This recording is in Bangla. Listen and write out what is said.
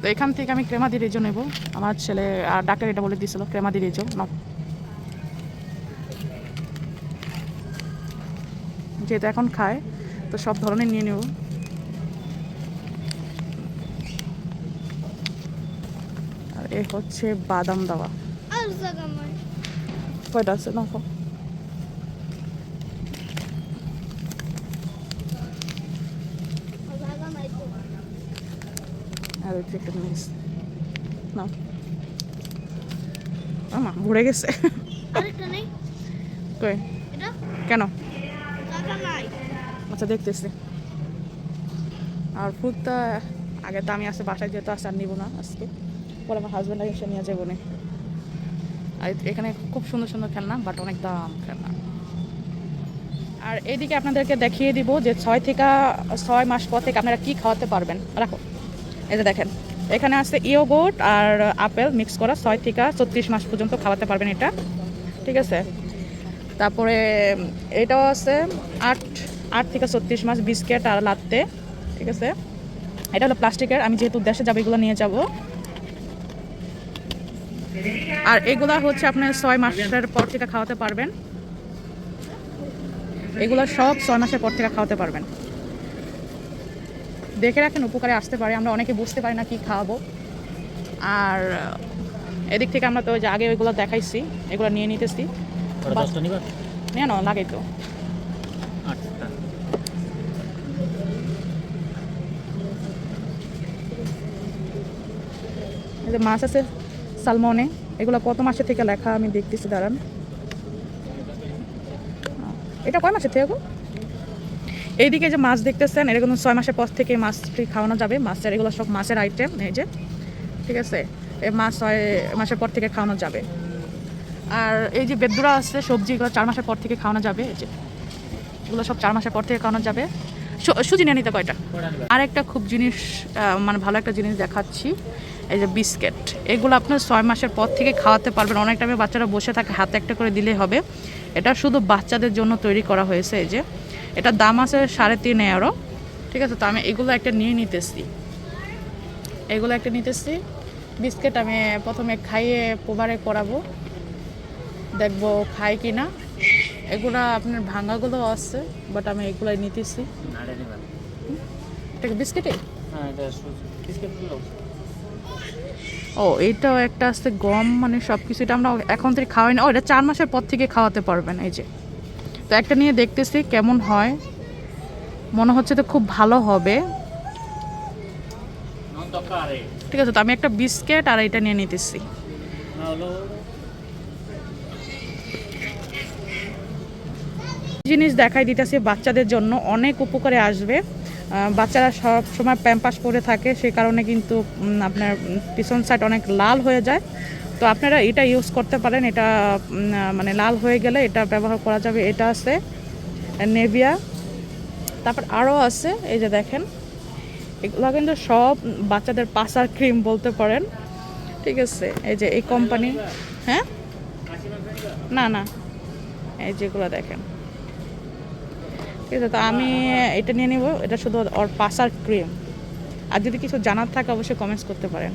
তো এখান থেকে আমি ক্রেমা দিয়ে রেজো নেব। আমার ছেলে আর ডাক্তার এটা বলে দিয়েছিল ক্রেমা দিয়ে রেজো না যেহেতু এখন খায় তো সব ধরনের নিয়ে নেব। আর এ হচ্ছে বাদাম দেওয়া. কয়টা আছে? না আর ওই একটা মিস না আমা ভরে গেছে কই কেন আচ্ছা দেখতেছি আর ফুডটা আগে তো আমি আসে বাসায় যেহেতু আসে আর নিবো না আজকে পরে আমার হাজব্যান্ড এসে নিয়ে যাব নে আর এখানে খুব সুন্দর সুন্দর খেলনা বাট অনেক দাম খেলনা আর এইদিকে আপনাদেরকে দেখিয়ে দিব যে ছয় থেকে ছয় মাস পর থেকে আপনারা কি খাওয়াতে পারবেন রাখো এই যে দেখেন, এখানে আছে ইয়োগোট আর আপেল মিক্স করা ছয় থেকে ছত্রিশ মাস পর্যন্ত খাওয়াতে পারবেন এটা, ঠিক আছে? তারপরে, এটাও আছে আট আট থেকে ছত্রিশ মাস বিস্কেট আর লাত্তে, ঠিক আছে? এটা হলো প্লাস্টিকের, আমি যেহেতু দেশে যাব, এগুলো নিয়ে যাব। আর এগুলা হচ্ছে আপনার ছয় মাসের পর থেকে খাওয়াতে পারবেন। এগুলো সব ছয় মাসের পর থেকে খাওয়াতে পারবেন। দেখে রাখেন উপকারে আসতে পারে। আমরা অনেকে বুঝতে পারি না কি খাওয়াবো। আর এদিক থেকে আমরা তো যে আগে ওইগুলো দেখাইছি এগুলো নিয়ে নিতেছি। নিয়ে নাও লাগাই তো। যে মাছ আছে সালমনে এগুলো কত মাসের থেকে লেখা আমি দেখতেছি দাঁড়ান। এটা কয় মাসের থেকে গো? এইদিকে যে মাছ দেখতেছেন এটা কিন্তু ছয় মাসের পর থেকে মাছটি খাওয়ানো যাবে। মাছের এগুলো সব মাছের আইটেম এই যে। ঠিক আছে? এই মাছ ছয় মাসের পর থেকে খাওয়ানো যাবে। আর এই যে বেদুরা আছে সবজি এগুলো চার মাসের পর থেকে খাওয়ানো যাবে এই যে। এগুলো সব চার মাসের পর থেকে খাওয়ানো যাবে। সুজি নিয়ে নিতে কয়টা? কয়টা আর একটা খুব জিনিস মানে ভালো একটা জিনিস দেখাচ্ছি। এই যে বিস্কিট এগুলো আপনার ছয় মাসের পর থেকে খাওয়াতে পারবেন। অনেক টাইমে বাচ্চারা বসে থাকে হাতে একটা করে দিলেই হবে। এটা শুধু বাচ্চাদের জন্য তৈরি করা হয়েছে এই যে। এটা দাম আছে সাড়ে তিন এগারো ঠিক আছে তো আমি এগুলো একটা নিয়ে নিতেছি। এগুলো একটা নিতেছি। বিস্কিট আমি প্রথমে খাইয়ে প্রবারে করাবো দেখব খাই কি না এগুলো আপনার ভাঙাগুলো আছে বাট আমি এগুলাই নিতেছি। এটা বিস্কিটে? হ্যাঁ এটা ও এটাও একটা আসতে গম মানে সব কিছু এটা আমরা এখন থেকে খাওয়াই না। ও এটা চার মাসের পর থেকে খাওয়াতে পারবেন এই যে। তো একটা নিয়ে দেখতেছি কেমন হয়। মনে হচ্ছে তো খুব ভালো হবে। ঠিক আছে তো আমি একটা বিস্কেট আর এটা নিয়ে নিতেছি। জিনিস দেখাই দিতেছি, বাচ্চাদের জন্য অনেক উপকারে আসবে। বাচ্চারা সব সময় প্যাম্পাস পরে থাকে, সে কারণে কিন্তু আপনার পিছন সাইড অনেক লাল হয়ে যায়। তো আপনারা এটা ইউজ করতে পারেন, এটা মানে লাল হয়ে গেলে এটা ব্যবহার করা যাবে। এটা আছে, নেভিয়া। তারপর আরও আছে, এই যে দেখেন, এগুলো কিন্তু সব বাচ্চাদের পাসার ক্রিম বলতে পারেন। ঠিক আছে, এই যে এই কোম্পানি হ্যাঁ? না না, এই যেগুলো দেখেন। ঠিক আছে, তো আমি এটা নিয়ে নেব, এটা শুধু ওর পাসার ক্রিম আর যদি কিছু জানার থাকে, অবশ্যই কমেন্টস করতে পারেন।